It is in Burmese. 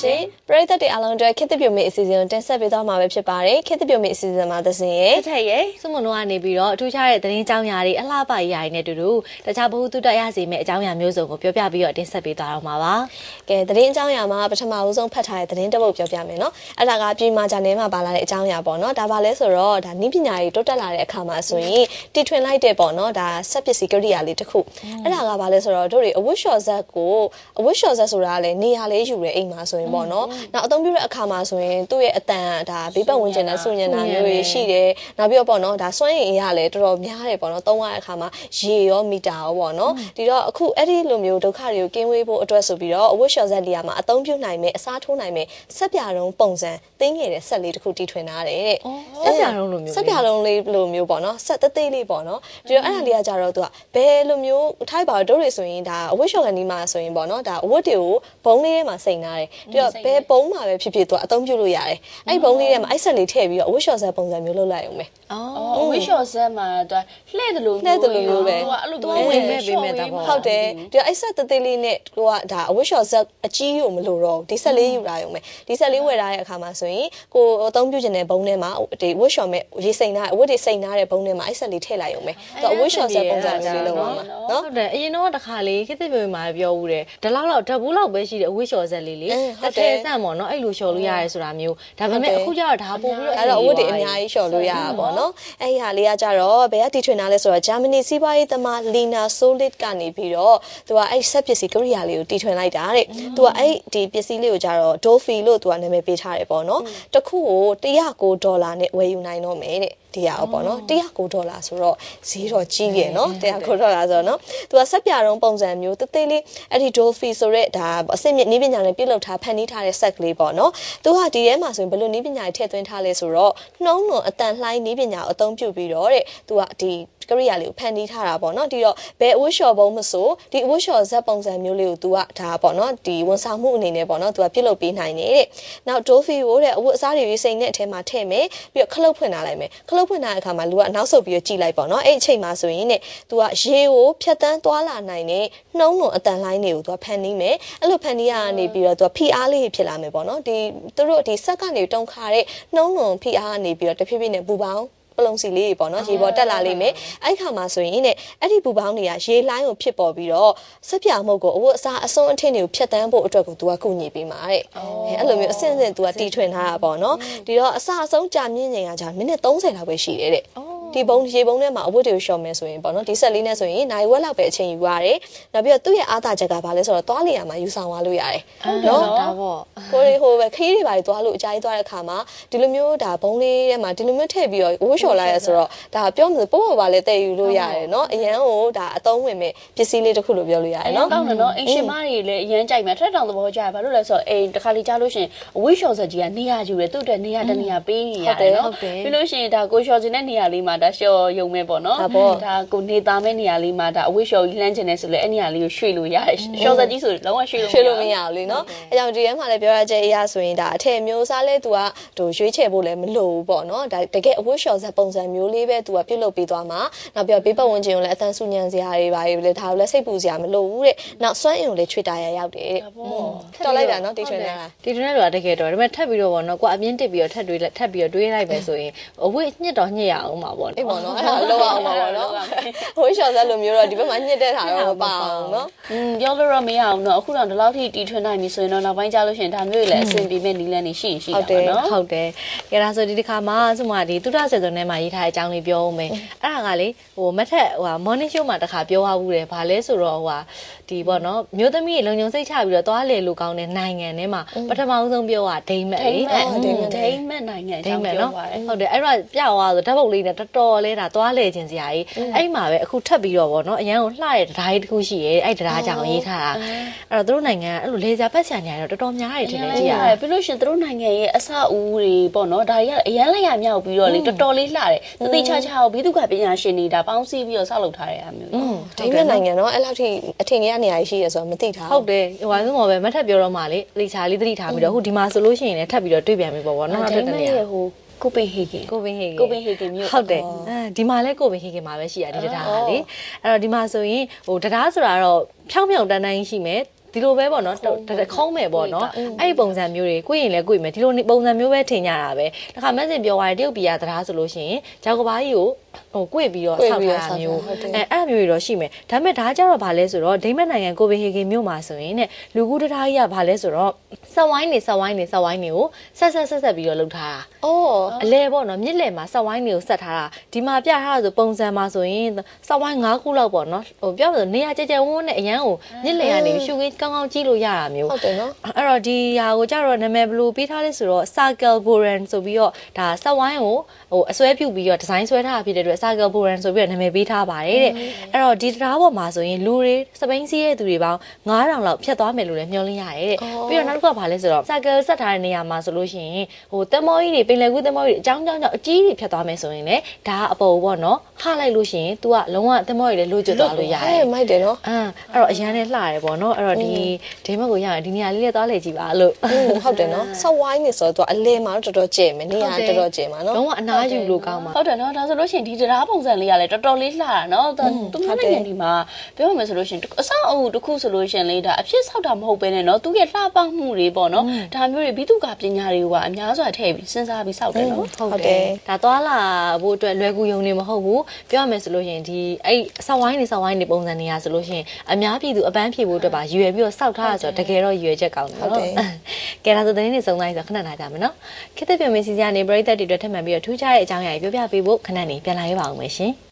ရှင်ပရိသတ်တွေအားလုံးအတွက်ခေတ်သစ်ပြုမိအစီအစဉ်ကိုတင်ဆက်ပေးသွားမှာပဲဖြစ်ပါတယ်ခေတ်သစ်ပြုမိအစီအစဉ်မှာသစဉ်ရဲ့ထက်ရဲ့စုမုံတို့ကနေပြီးတော့အထူးခြားတဲ့သတင်းကြောင်းရာတွေအလှပကြီးရာတွေနဲ့တူတူတခြားဘ ഹു တုတရစေမယ့်အကြောင်းအရာမျိုးစုံကိုပြောပြပြီးတော့တင်ဆက်ပေးသွားတော့မှာပါကဲသတင်းအကြောင်းအရာမှာပထမဦးဆုံးဖတ်ထားတဲ့သတင်းတစ်ပုဒ်ပြောပြမယ်နော်အဲ့ဒါကပြည်မာဂျာနယ်မှာပါလာတဲ့အကြောင်းအရာပေါ့နော်ဒါပါလဲဆိုတော့ဒါနိပညာတွေတိုးတက်လာတဲ့အခါမှာဆိုရင်တီထွင်လိုက်တဲ့ပေါ့နော်ဒါဆက်ပစ္စည်းကိရိယာလေးတစ်ခုအဲ့ဒါကဘာလဲဆိုတော့တို့တွေအဝတ်လျှော်ဇက်ကိုအဝတ်လျှော်ဇက်ဆိုတာကလည်းနေရာလေးယူတဲ့အိမ်မှာဆိုရင်ပေါ့နော်နောက်အသုံးပြုတဲ့အခါမှာဆိုရင်သူ့ရဲ့အတန်ဒါဘေးပတ်ဝန်းကျင်နဲ့ဆူညင်တာမျိုးတွေရှိတယ်နောက်ပြီးတော့ပေါ့နော်ဒါစွမ်းရည်အရာလည်းတော်တော်များတယ်ပေါ့နော်သုံးရတဲ့အခါမှာရေရောမီတာရောပေါ့နော်ဒီတော့အခုအဲ့ဒီလိုမျိုးဒုက္ခတွေကိုကင်းဝေးဖို့အတွက်ဆိုပြီးတော့အဝတ်လျှော်ဇက်လေးရမှာအသုံးပြုနိုင်မယ်အစားထိုးနိုင်မယ်ဆက်ပြတုံးပုံစံသိငယ်တဲ့ဆက်လေးတစ်ခုတီထွင်ထားတယ်တဲ့ဆက်ပြလုံးလိုမျိုးဆက်ပြလုံးလေးလိုမျိုးပေါ့နော်ဆက်သေးသေးလေးပေါ့နော်ဒီတော့အဲ့ဒါလေးကကြတော့သူကဘယ်လိုမျိုးထိုက်ပါတော့တို့တွေဆိုရင်ဒါအဝတ်လျှော်ကန်ဒီမှာဆိုရင်ပေါ့နော်ဒါအဝတ်တွေကိုဘုံလေးထဲမှာစိန်ထားတယ်ဒီတော့ဘယ်ဘုံမှာပဲဖြစ်ဖြစ်သူကအသုံးပြုလို့ရတယ်အဲ့ဘုံလေးထဲမှာအဲ့ဆက်လေးထည့်ပြီးတော့အဝတ်လျှော်ဆက်ပုံစံမျိုးလုပ်လိုက်အောင်ပဲအော်အော်ဝိရှော်ဆက်မှာတော့လှဲ့တယ်လို့လှည့်တယ်လို့မျိုးပဲသူကအဲ့လိုသူကဝင်မဲ့ပေးမဲ့သဘောဟုတ်တယ်ဒီတော့အဲ့ဆက်သေးသေးလေးနဲ့ကိုကဒါအဝတ်လျှော်ဆက်အကြီးကိုမလိုတော့ဘူးဒီဆက်လေးယူလာရုံပဲဒီဆက်လေးဝယ်ထားတဲ့အခါမှာဆိုရင်ကိုအသုံးပြုခြင်းတဲ့ဘုံထဲမှာဒီဝတ်လျှော်မဲ့ရေစိန်ထားအဝတ်တွေစိန်ထားတဲ့ဘုံထဲမှာအဲ့ဆက်လေးထည့်လိုက်ရုံပဲသူကအဝတ်လျှော်ဆက်ပုံစံမျိုးလေးလုပ်ရမှာနော်ဟုတ်တယ်အရင်တော့တစ်ခါလေးခေတ်သစ်ပြောမှာပြောဦးတယ်ဒီလောက်လောက်ဓာတ်ဘူးလောက်ပဲရှိတယ်အဝိရှော်ဆက်လေးလေအင်းဟုတ်တစ်တယ်ထဲဆန့်ပေါ့နော်အဲ့လိုရှော်လို့ရတယ်ဆိုတာမျိုးဒါပေမဲ့အခုကျတော့ဒါပို့ပြီးတော့အဲ့တော့အဝတ်တွေအများကြီးလျှော်လို့ရတာပေါ့နော်အဲ့ဒီဟာလေးကကြတော့ဘယ်ကတီထွင်တာလဲဆိုတော့ဂျာမနီစီးပွားရေးသမားလီနာဆိုလစ်ကနေပြီးတော့သူကအဲ့ဆက်ပစ္စည်းကိရိယာလေးကိုတီထွင်လိုက်တာတဲ့သူကအဲ့ဒီပစ္စည်းလေးကိုကြတော့ဒိုဖီလို့သူကနာမည်ပေးထားတယ်ပေါ့နော်တစ်ခုကို109ဒေါ်လာနဲ့ဝယ်ယူနိုင်တော့မယ်တဲ့ ဒီရအောင်ပေါ့နော်109ဒေါ်လာဆိုတော့ဈေးတော့ကြီးရယ်နော်109ဒေါ်လာဆိုတော့နော်သူကဆက်ပြတုံးပုံစံမျိုးတသေးလေးအဲ့ဒီဒိုဖီဆိုတဲ့ဒါအစစ်မြစ်နည်းပညာနဲ့ပြုလုပ်ထားဖန်တီးထားတဲ့ဆက်ကလေးပေါ့နော်သူကဒီထဲမှာဆိုရင်ဘယ်လိုနည်းပညာတွေထည့်သွင်းထားလဲဆိုတော့နှုံးနှုံအတန်လှိုင်းနည်းပညာကိုအသုံးပြုပြီးတော့တဲ့သူကဒီကရိယာလေးကိုဖန်တီးထားတာပေါ့နော်ဒီတော့ဘယ်အဝတ်လျှော်ပုံမဆိုဒီအဝတ်လျှော်ဇက်ပုံစံမျိုးလေးကို तू ကဒါပေါ့နော်ဒီဝန်ဆောင်မှုအနေနဲ့ပေါ့နော် तू ကပြုလုပ်ပေးနိုင်တယ်တဲ့နောက်ဒိုဖီကိုတဲ့အဝတ်အစားတွေရေးစိန်တဲ့အထဲမှာထည့်မယ်ပြီးတော့ခလုတ်ဖွင့်ထားလိုက်မယ်ခလုတ်ဖွင့်တဲ့အခါမှာလူကနောက်ဆုတ်ပြီးတော့ကြည်လိုက်ပေါ့နော်အဲ့အချိန်မှာဆိုရင်တဲ့သူကရေကိုဖြတ်တန်းသွားလာနိုင်တဲ့နှုံးလုံးအတန်လိုင်းတွေကိုသူကဖန်နေမယ်အဲ့လိုဖန်နေရကနေပြီးတော့သူကဖိအားလေးဖြစ်လာမယ်ပေါ့နော်ဒီသူတို့ဒီဆက်ကနေတုံခါတဲ့နှုံးလုံးဖိအားကနေပြီးတော့တဖြည်းဖြည်းနဲ့ပူပေါင်း ပလုံစီလေးပေါ့နော်ရေပေါ်တက်လာလိမ့်မယ်အဲ့ခါမှာဆိုရင်တဲ့အဲ့ဒီပူပေါင်းတွေကရေလိုင်းကိုဖြစ်ပေါ်ပြီးတော့ဆက်ပြမှုတ်ကိုအဝတ်အစားအစွန်းအထင်းတွေကိုဖြတ်တန်းဖို့အတွက်ကို तू ကကုညီပေးမှာတဲ့အဲ့လိုမျိုးအစင်စင် तू ကတီထွင်ထားတာပေါ့နော်ဒီတော့အစအဆုံးကြာမြင့်ချိန်ကကြာမိနစ်30လောက်ပဲရှိတယ်တဲ့ ဒီဘုံရေဘုံထဲမှာအဝတ်တွေကိုလျှော်မယ်ဆိုရင်ပေါ့နော်ဒီဆက်လေးနဲ့ဆိုရင်နိုင်ဝက်လောက်ပဲအချိန်ယူရတယ်နောက်ပြီးတော့သူ့ရဲ့အားသာချက်ကဘာလဲဆိုတော့သွားလေရမှာယူဆောင်သွားလို့ရတယ်နော်ဒါပေါ့ကိုရီဟိုပဲခီးတွေပါသွားလို့အကြိုင်းသွားတဲ့အခါမှာဒီလိုမျိုးဒါဘုံလေးထဲမှာဒီလိုမျိုးထည့်ပြီးတော့ဝှလျှော်လိုက်ရဆိုတော့ဒါပြောမှပို့ပါလဲတည်ယူလို့ရတယ်နော်အရန်ကိုဒါအသုံးဝင်မဲ့ပစ္စည်းလေးတစ်ခုလို့ပြောလို့ရတယ်နော်တောင်းတယ်နော်အိမ်ရှင်မတွေလည်းအရန်ကြိုက်မှာထက်တောင်သဘောကျတယ်ဘာလို့လဲဆိုတော့အိမ်တစ်ခါလေးကြားလို့ရှင်အဝှလျှော်ဆက်ကြီးကနေရာယူတယ်သူ့အတွက်နေရာတနေရာပေးနေရတယ်နော်ပြီးလို့ရှင်ဒါကိုလျှော်စင်တဲ့နေရာလေးမှာဒါရှော့ရုံမဲ့ပေါ့နော်ဒါကိုနေသားမဲ့နေရာလေးမှာဒါအဝိရှော်ကြီးလှမ်းခြင်းနဲ့ဆိုလဲအဲ့နေရာလေးကိုရွှေ့လို့ရတယ်ရှော့စက်ကြီးဆိုလုံးဝရွှေ့လို့ရွှေ့လို့မရဘူးလေနော်အဲကြောင့်ဒီထဲမှာလည်းပြောရချက်အရာဆိုရင်ဒါအထည်မျိုးစားလဲသူကဟိုရွှေ့ချယ်ဖို့လည်းမလိုဘူးပေါ့နော်ဒါတကယ်အဝိရှော်စက်ပုံစံမျိုးလေးပဲသူကပြုတ်လုပ်ပေးသွားမှာနောက်ပြီးဘေးပတ်ဝန်းကျင်ကိုလည်းအသံဆူညံစရာတွေပါတွေလည်းဒါကိုလည်းစိတ်ပူစရာမလိုဘူးတဲ့နောက်စွမ်းအင်ကိုလည်းချွေတာရရောက်တယ်တဲ့တော်လိုက်တာနော်တီထွန်းလားတီထွန်းလားတကယ်တော်ဒါပေမဲ့ထပ်ပြီးတော့ပေါ့နော်ကွာအမြင့်တက်ပြီးတော့ထပ်တွေးထပ်ပြီးတော့တွေးလိုက်မယ်ဆိုရင်အဝိညှစ်တော့ညှစ်ရအောင်ပါပေါ့ဗောအေးနော်ပေါ့နော်အဲ့ဒါလောက်အောင်ပါပေါ့နော်ဟိုရှော့ဆက်လိုမျိုးတော့ဒီဘက်မှာညစ်တဲ့ဟာတော့မပါအောင်နော်อืมပြောလို့တော့မရအောင်နော်အခုတော့ဒီလောက်ထိတီထွင်နိုင်ပြီဆိုရင်တော့နောက်ပိုင်းကျလို့ရှိရင်ဒါမျိုးတွေလည်းအဆင်ပြေမဲ့နီးလန်းနေရှိရင်ရှိတာပေါ့နော်ဟုတ်တယ်ကဲဒါဆိုဒီတစ်ခါမှာစုမဒီတုဒ္ဒစေစုံထဲမှာရေးထားတဲ့အကြောင်းလေးပြောဦးမယ်အဲ့ဒါကလေဟိုမက်ထက်ဟိုဟာ morning show မှာတစ်ခါပြောသွားဘူးတယ်ဘာလဲဆိုတော့ဟိုဟာဒီပေါ့နော်မျိုးသမီးလုံုံစိတ်ချပြီးတော့သွားလေလို့ကောင်းတဲ့နိုင်ငံထဲမှာပထမဆုံးပြောတာဒိမ့်မက်ဒိလေမ့်မဲ့ဒိမ့်မဲ့ဒိမ့်မဲ့နိုင်ငံအဒိမ့်ကြောင်းမက်ပြောနော်ပါတယ်ဟုတ်တယ်အဲ့တော့ပြသွားဆိုဓာတ်ပုံလေးနဲ့တော်တော်လေးဒါသွားလေခြင်းစရာကြီးအဲ့မှာပဲအခုထပ်ပြီးတော့ဗောနော်အရန်ကိုလှတဲ့တရားကြီးတစ်ခုရှိရဲအဲ့တရားကြောင့်ရေးထားတာအဲ့တော့သူတို့နိုင်ငံကအဲ့လိုလေစာဖက်ဆန်နေရတော့တော်တော်များတယ်ထင်တယ်ကြည့်ရတယ်ပြီးလို့ရှရင်တို့နိုင်ငံရဲ့အစအဦးတွေပေါ့နော်ဒါတွေကအရန်လိုက်ရမြောက်ပြီးတော့လေတော်တော်လေးလှတယ်တတိချာချာကိုဘိသုကပညာရှင်တွေဒါပေါင်းစည်းပြီးတော့ဆောက်လုပ်ထားတဲ့အမျိုးနော်ဒိမက်နိုင်ငံနော်အဲ့လောက်ထိအထင်ကြီးနေရာရှိရဆိုတော့မသိထားဟုတ်တယ်ဟိုဟာဆုံးတော့ပဲမထပ်ပြောတော့မှလေလေချာလေးသတိထားပြီးတော့ဟိုဒီမှာဆိုလို့ရှိရင်လည်းထပ်ပြီးတော့တွေ့ပြန်ပြီပေါ့ဗောနော်နောက်ထပ်တစ်နေရာဟို ကိုပင်ဟေဂင်ကိုပင်ဟေဂင်ကိုပင်ဟေဂင်မြို့ဟုတ်တယ်အဲဒီမှာလဲကိုပင်ဟေဂင်မှာပဲရှိရဒီတရားကလေအဲ့တော့ဒီမှာဆိုရင်ဟိုတရားဆိုတာတော့ဖြောင်းဖြောင်းတန်းတန်းရှိမယ်ဒီလိုပဲပေါ့နော်တခုံးမယ်ပေါ့နော်အဲ့ဒီပုံစံမျိုးတွေကိုရင်လည်းကိုရင်မယ်ဒီလိုပုံစံမျိုးပဲထင်ကြတာပဲတခါမက်ဆင်ပြောသွားတယ်တရုတ်ပြည်ရတရားဆိုလို့ရှိရင်ဂျောက်ကဘာကြီးကို ဟိုကိုပြီးတော့ဆောက်ထားတာမျိုးအဲအဲ့မျိုးတွေတော့ရှိမယ်ဒါပေမဲ့ဒါကြတော့ဗာလဲဆိုတော့ဒိမတ်နိုင်ငံကိုပင်ဟေဂင်မြို့မှာဆိုရင်တဲ့လူကူတထားကြီးကဗာလဲဆိုတော့ဆက်ဝိုင်းနေဆက်ဝိုင်းနေဆက်ဝိုင်းနေကိုဆက်ဆက်ဆက်ဆက်ပြီးတော့လုပ်ထားတာအော်အလဲပေါ့နော်မြစ်လယ်မှာဆက်ဝိုင်းတွေကိုဆက်ထားတာဒီမှာပြထားတာဆိုပုံစံမှာဆိုရင်ဆက်ဝိုင်း၅ခုလောက်ပေါ့နော်ဟိုပြောလို့နေရာကြကြဝန်းနဲ့အရန်ကိုမြစ်လယ်ကနေရှုခင်းကောင်းကောင်းကြည့်လို့ရတာမျိုးဟုတ်တယ်နော်အဲ့တော့ဒီဟာကိုကြတော့နာမည်ဘယ်လိုပေးထားလဲဆိုတော့ Circle Boran ဆိုပြီးတော့ဒါဆက်ဝိုင်းကိုဟိုအစွဲပြုတ်ပြီးတော့ဒီဇိုင်းဆွဲထားတာဖြစ်တဲ့အတွက် Circle Boran ဆိုပြီးတော့နာမည်ပေးထားပါတယ်တဲ့အဲ့တော့ဒီတရားပေါ်မှာဆိုရင်လူတွေစပိန်စီးရဲ့သူတွေပေါင်း9000လောက်ဖြတ်သွားမယ်လို့လည်းမျှော်လင့်ရတယ်တဲ့ပြီးတော့နောက်တစ်ခုကဘာလဲဆိုတော့ Circle ဆက်ထားတဲ့နေရာမှာဆိုလို့ရှိရင်ဟိုတက်မောကြီးတွေပင်လယ်ကူးတက်မောကြီးတွေအကြောင်းကြောင်းကြောင့်အကြီးတွေဖြတ်သွားမယ်ဆိုရင်လည်းဒါကအပေါ်ပေါ့နော်ခလိုက်လို့ရှိရင် तू ကလုံးဝတက်မောကြီးလည်းလိုချွတ်သွားလို့ရတယ် အဲမိုက်တယ်နော် အမ်အဲ့တော့အရန်နဲ့လှရတယ်ပေါ့နော်အဲ့တော့ဒီဒိမတ်ကိုရရင်ဒီနေရာလေးလေးသွားလေကြည့်ပါလို့ อืมဟုတ်တယ်နော်ဆော့ဝိုင်းနေဆိုတော့သူကအလဲမှာတော့တော်တော်ကျဲမယ်နေရာတော်တော်ကျဲမှာနော် လုံးဝအနာယူလို့ကောင်းပါ ဟုတ်တယ်နော်ဒါဆိုလို့ရှိရင်ဒီ တရားပုံစံလေးကလည်းတော်တော်လေးလှတာနော်ဒါသူမနိုင်ငံဒီမှာပြောမှဆိုလို့ရှိရင်အဆောက်အဦတစ်ခုဆိုလို့ရှိရင်လေဒါအဖြစ်ဆောက်တာမဟုတ်ပဲနဲ့နော်သူရဲ့လှပမှုတွေပေါ့နော်ဒါမျိုးတွေဘိတုကပညာတွေကအများစွာထည့်ပြီးစဉ်းစားပြီးဆောက်တယ်နော်ဟုတ်တယ်ဒါသွားလာဖို့အတွက်လွယ်ကူယုံနေမဟုတ်ဘူးပြောရမယ်ဆိုလို့ရှိရင်ဒီအဲ့ဆောက်ဝိုင်းနေဆောက်ဝိုင်းနေပုံစံနေရဆိုလို့ရှိရင်အများပြည်သူအပန်းဖြေဖို့အတွက်ပါရွယ်ပြီးတော့စောက်ထားရဆိုတော့တကယ်တော့ရွယ်ချက်ကောင်းတယ်နော် ကဲဒါဆိုတဲ့နေ့စုံတိုင်းဆိုခဏနာကြမယ်နော်ခေတ်သစ်ပြမင်းစီစီကနေပရိသတ်တွေအတွက်ထပ်မံပြီးတော့ထူးခြားတဲ့အကြောင်းအရာတွေပြောပြပေးဖို့ခဏနေပြန်လာရပါအောင်မယ်ရှင်